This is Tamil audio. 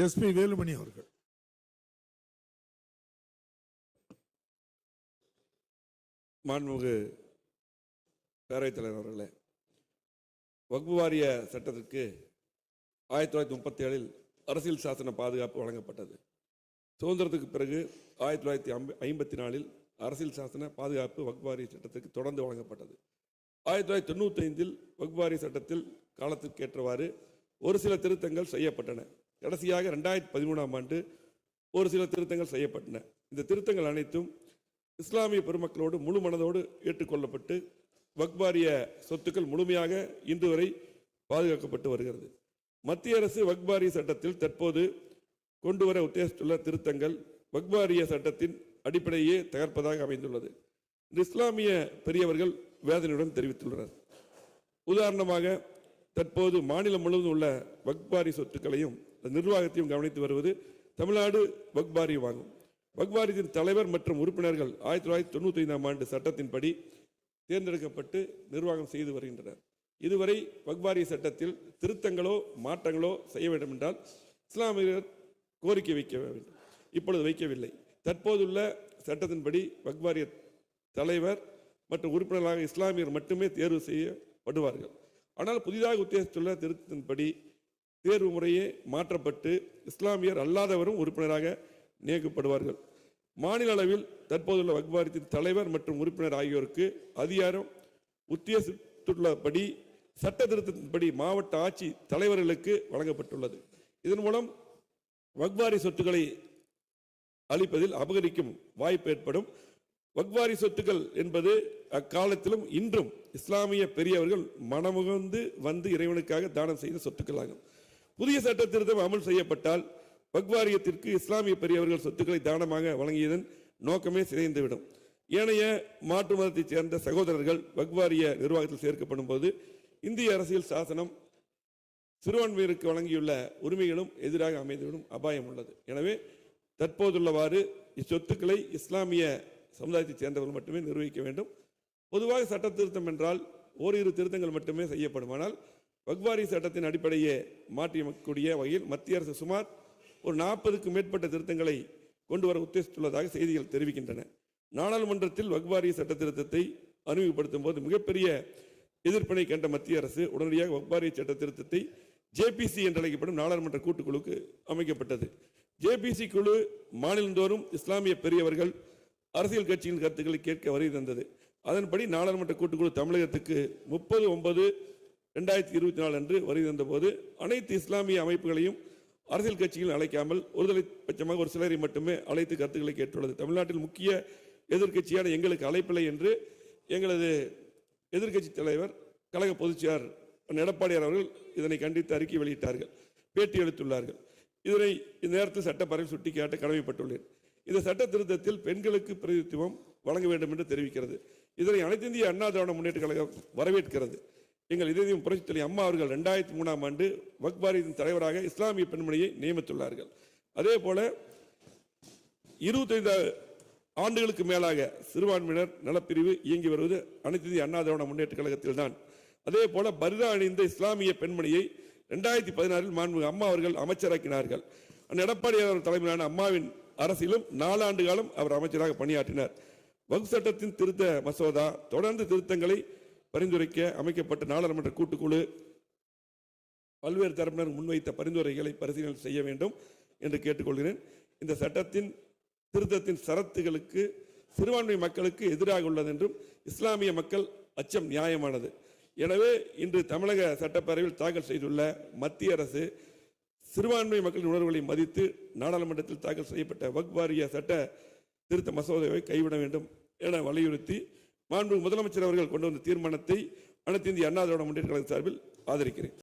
எஸ்பி வேலுமணி அவர்கள். மாண்புமிகு பேரவைத் தலைவர் அவர்களே வக்பு வாரிய சட்டத்திற்கு ஆயிரத்தி தொள்ளாயிரத்தி முப்பத்தி ஏழில் அரசியல் சாசன பாதுகாப்பு வழங்கப்பட்டது. சுதந்திரத்துக்கு பிறகு ஆயிரத்தி தொள்ளாயிரத்தி ஐம்ப ஐம்பத்தி நாலில் அரசியல் சாசன பாதுகாப்பு வக்பு சட்டத்துக்கு தொடர்ந்து வழங்கப்பட்டது. ஆயிரத்தி தொள்ளாயிரத்தி தொண்ணூற்றி ஐந்தில் வாரிய சட்டத்தில் காலத்திற்கு ஏற்றவாறு ஒரு சில திருத்தங்கள் செய்யப்பட்டன. கடைசியாக ரெண்டாயிரத்தி பதிமூணாம் ஆண்டு ஒரு சில திருத்தங்கள் செய்யப்பட்டன. இந்த திருத்தங்கள் அனைத்தும் இஸ்லாமிய பெருமக்களோடு முழு மனதோடு ஏற்றுக்கொள்ளப்பட்டு வக்பாரிய சொத்துக்கள் முழுமையாக இன்று வரை பாதுகாக்கப்பட்டு வருகிறது. மத்திய அரசு வக்பாரிய சட்டத்தில் தற்போது கொண்டு வர உத்தேசித்துள்ள திருத்தங்கள் வக்பாரிய சட்டத்தின் அடிப்படையே தகர்ப்பதாக அமைந்துள்ளது. இந்த இஸ்லாமிய பெரியவர்கள் வேதனையுடன் தெரிவித்துள்ளனர். உதாரணமாக தற்போது மாநிலம் முழுவதும் உள்ள வக்பாரி சொத்துக்களையும் நிர்வாகத்தையும் கவனித்து வருவது தமிழ்நாடு வக்பாரியம் வாங்கும் வக்பாரியத்தின் தலைவர் மற்றும் உறுப்பினர்கள் ஆயிரத்தி தொள்ளாயிரத்தி தொண்ணூற்றி ஐந்தாம் ஆண்டு சட்டத்தின்படி தேர்ந்தெடுக்கப்பட்டு நிர்வாகம் செய்து வருகின்றனர். இதுவரை வக்பாரிய சட்டத்தில் திருத்தங்களோ மாற்றங்களோ செய்ய வேண்டும் என்றால் இஸ்லாமியர் கோரிக்கை வைக்க வேண்டும். இப்பொழுது வைக்கவில்லை. தற்போதுள்ள சட்டத்தின்படி வக்பாரிய தலைவர் மற்றும் உறுப்பினர்களாக இஸ்லாமியர் மட்டுமே தேர்வு செய்யப்படுவார்கள். ஆனால் புதிதாக உத்தேசித்துள்ள திருத்தத்தின்படி தேர்வு முறையே மாற்றப்பட்டு இஸ்லாமியர் அல்லாதவரும் உறுப்பினராக நியமிக்கப்படுவார்கள். மாநில அளவில் தற்போதுள்ள வக்பாரத்தின் தலைவர் மற்றும் உறுப்பினர் ஆகியோருக்கு அதிகாரம் உத்தேசித்துள்ளபடி சட்ட திருத்தத்தின்படி மாவட்ட ஆட்சி தலைவர்களுக்கு வழங்கப்பட்டுள்ளது. இதன் மூலம் வக்வாரி சொத்துக்களை அளிப்பதில் அபகரிக்கும் வாய்ப்பு ஏற்படும். வக்வாரி சொத்துக்கள் என்பது அக்காலத்திலும் இன்றும் இஸ்லாமிய பெரியவர்கள் மனமுகந்து வந்து இறைவனுக்காக தானம் செய்த சொத்துக்கள் ஆகும் புதிய சட்ட திருத்தம் அமல் செய்யப்பட்டால் வக்வாரியத்திற்கு இஸ்லாமிய பெரியவர்கள் சொத்துக்களை தானமாக வழங்கியதன் நோக்கமே சிதைந்துவிடும். ஏனைய மாற்று மதத்தைச் சேர்ந்த சகோதரர்கள் வக்வாரிய நிர்வாகத்தில் சேர்க்கப்படும் போது இந்திய அரசியல் சாசனம் சிறுபான்மையினருக்கு வழங்கியுள்ள உரிமைகளும் எதிராக அமைந்துவிடும் அபாயம் உள்ளது. எனவே தற்போதுள்ளவாறு இச்சொத்துக்களை இஸ்லாமிய சமுதாயத்தைச் சேர்ந்தவர்கள் மட்டுமே நிர்வகிக்க வேண்டும். பொதுவாக சட்ட திருத்தம் என்றால் ஓரிரு திருத்தங்கள் மட்டுமே செய்யப்படுமானால் வக்வாரி சட்டத்தின் அடிப்படையே மாற்றியமைக்கக்கூடிய வகையில் மத்திய அரசு சுமார் ஒரு நாற்பதுக்கும் மேற்பட்ட திருத்தங்களை கொண்டு வர உத்தேசித்துள்ளதாக செய்திகள் தெரிவிக்கின்றன. நாடாளுமன்றத்தில் வக்வாரி சட்ட திருத்தத்தை அறிமுகப்படுத்தும் போது மிகப்பெரிய எதிர்ப்பினை கண்ட மத்திய அரசு உடனடியாக வக்பாரிய சட்ட திருத்தத்தை ஜேபிசி என்று அழைக்கப்படும் நாடாளுமன்ற கூட்டுக்குழுக்கு அமைக்கப்பட்டது. ஜேபிசி குழு மாநிலந்தோறும் இஸ்லாமிய பெரியவர்கள் அரசியல் கட்சியின் கருத்துக்களை கேட்க வருகை தந்தது. அதன்படி நாடாளுமன்ற கூட்டுக்குழு தமிழகத்துக்கு முப்பது ஒன்பது ரெண்டாயிரத்தி இருபத்தி நாலு அன்று வருகை தந்தபோது அனைத்து இஸ்லாமிய அமைப்புகளையும் அரசியல் கட்சிகள் அழைக்காமல் ஒருதலை பட்சமாக ஒரு சிலரை மட்டுமே அழைத்து கருத்துக்களை கேட்டுள்ளது. தமிழ்நாட்டில் முக்கிய எதிர்க்கட்சியான எங்களுக்கு அழைப்பில்லை என்று எங்களது எதிர்க்கட்சி தலைவர் கழக பொதுச்செயலாளர் எடப்பாடியார் அவர்கள் இதனை கண்டித்து அறிக்கை வெளியிட்டார்கள். பேட்டி அளித்துள்ளார்கள் இதனை இந்த நேரத்தில் சட்டப்பேரவையில் சுட்டிக்காட்ட கடமைப்பட்டுள்ளேன். இந்த சட்ட திருத்தத்தில் பெண்களுக்கு பிரதித்துவம் வழங்க வேண்டும் என்று தெரிவிக்கிறது. இதனை அனைத்து இந்திய அண்ணா திராவிட முன்னேற்ற கழகம் வரவேற்கிறது. எங்கள் இதயம் புரட்சித்தலை அம்மா அவர்கள் ரெண்டாயிரத்தி மூணாம் ஆண்டு வக்பாரியத்தின் தலைவராக இஸ்லாமிய பெண்மணியை நியமித்துள்ளார்கள். அதே போல இருபத்தைந்து ஆண்டுகளுக்கு மேலாக சிறுபான்மையினர் நலப்பிரிவு இயங்கி வருவது அனைத்து இந்திய அண்ணா திராவிட முன்னேற்ற கழகத்தில் தான் அதே போல பரிதா அணிந்த இஸ்லாமிய பெண்மணியை ரெண்டாயிரத்தி பதினாறில் மாண்புமிகு அம்மா அவர்கள் அமைச்சராக்கினார்கள். அண்ணன் எடப்பாடி அவர்கள் தலைமையிலான அம்மாவின் அரசிலும் நாலாண்டு காலம் அவர் அமைச்சராக பணியாற்றினார். வகுப்பு சட்டத்தின் திருத்த மசோதா தொடர்ந்து திருத்தங்களை பரிந்துரைக்க அமைக்கப்பட்ட நாடாளுமன்ற கூட்டுக்குழு பல்வேறு தரப்பினர் முன்வைத்த பரிந்துரைகளை பரிசீலனை செய்ய வேண்டும் என்று கேட்டுக்கொள்கிறேன். இந்த சட்டத்தின் திருத்தத்தின் சரத்துகளுக்கு சிறுபான்மை மக்களுக்கு எதிராக உள்ளது என்றும் இஸ்லாமிய மக்கள் அச்சம் நியாயமானது. எனவே இன்று தமிழக சட்டப்பேரவையில் தாக்கல் செய்துள்ள மத்திய அரசு சிறுபான்மை மக்களின் உணர்வுகளை மதித்து நாடாளுமன்றத்தில் தாக்கல் செய்யப்பட்ட வக்வாரிய சட்ட திருத்த மசோதாவை கைவிட வேண்டும் என வலியுறுத்தி மாண்பு முதலமைச்சர் அவர்கள் கொண்டு வந்த தீர்மானத்தை அனைத்து இந்திய அண்ணா திராவிட முன்னேற்ற கழகம் சார்பில் ஆதரிக்கிறேன்.